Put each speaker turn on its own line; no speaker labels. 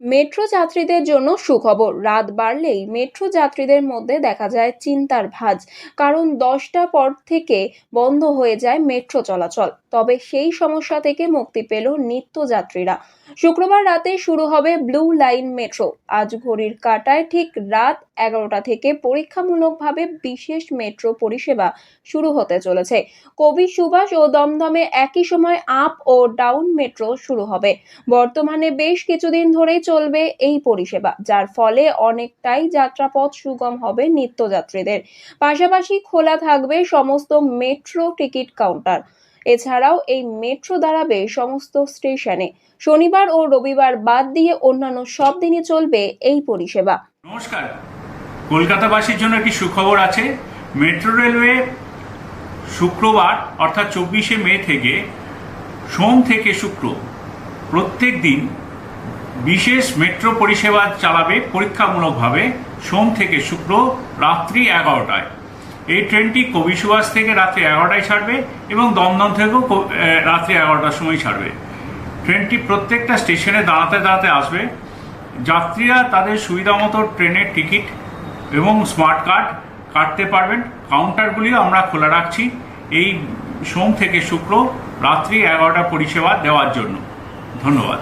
Metro যাত্রীদের জন্য সুখবর। রাত বাড়লেই মেট্রো যাত্রীদের মধ্যে দেখা যায় চিন্তার ভাঁজ, কারণ দশটা পর থেকে বন্ধ হয়ে যায় মেট্রো চলাচল। তবে সেই সমস্যা থেকে মুক্তি পেল নিত্যযাত্রীরা শুক্রবার রাতে শুরু হবে ব্লু লাইন মেট্রো। আজ ঘড়ির কাঁটায় ঠিক রাত এগারোটা থেকে পরীক্ষামূলকভাবে বিশেষ মেট্রো পরিষেবা শুরু হতে চলেছে। কবি সুভাষ ও দমদমে একই সময় আপ ও ডাউন মেট্রো শুরু হবে। বর্তমানে বেশ কিছুদিন ধরেই চলবে এই পরিষেবা, যার ফলে অনেকটাই যাত্রাপথ সুগম হবে নিত্যযাত্রীদের। পাশাপাশি খোলা থাকবে সমস্ত মেট্রো টিকিট কাউন্টার। এছাড়াও এই মেট্রো দাঁড়াবে সমস্ত স্টেশনে। শনিবার ও রবিবার বাদ দিয়ে অন্যান্য সব দিনই চলবে এই পরিষেবা।
নমস্কার। কলকাতাবাসীর জন্য একটি সুখবর আছে। মেট্রো রেলওয়ে শুক্রবার, অর্থাৎ চব্বিশে মে থেকে সোম থেকে শুক্র প্রত্যেক দিন বিশেষ মেট্রো পরিষেবা চালাবে পরীক্ষামূলকভাবে সোম থেকে শুক্র রাত্রি এগারোটায়। এই ট্রেনটি কবি সুভাষ থেকে রাত্রি এগারোটায় ছাড়বে এবং দমদম থেকেও রাত্রি এগারোটার সময় ছাড়বে। ট্রেনটি প্রত্যেকটা স্টেশনে দাঁড়াতে দাঁড়াতে আসবে। যাত্রীরা তাদের সুবিধা মতো ট্রেনের টিকিট এবং স্মার্ট কার্ড কাটতে পারবেন। কাউন্টারগুলিও আমরা খোলা রাখছি এই সোম থেকে শুক্র রাত্রি এগারোটা পরিষেবা দেওয়ার জন্য। ধন্যবাদ।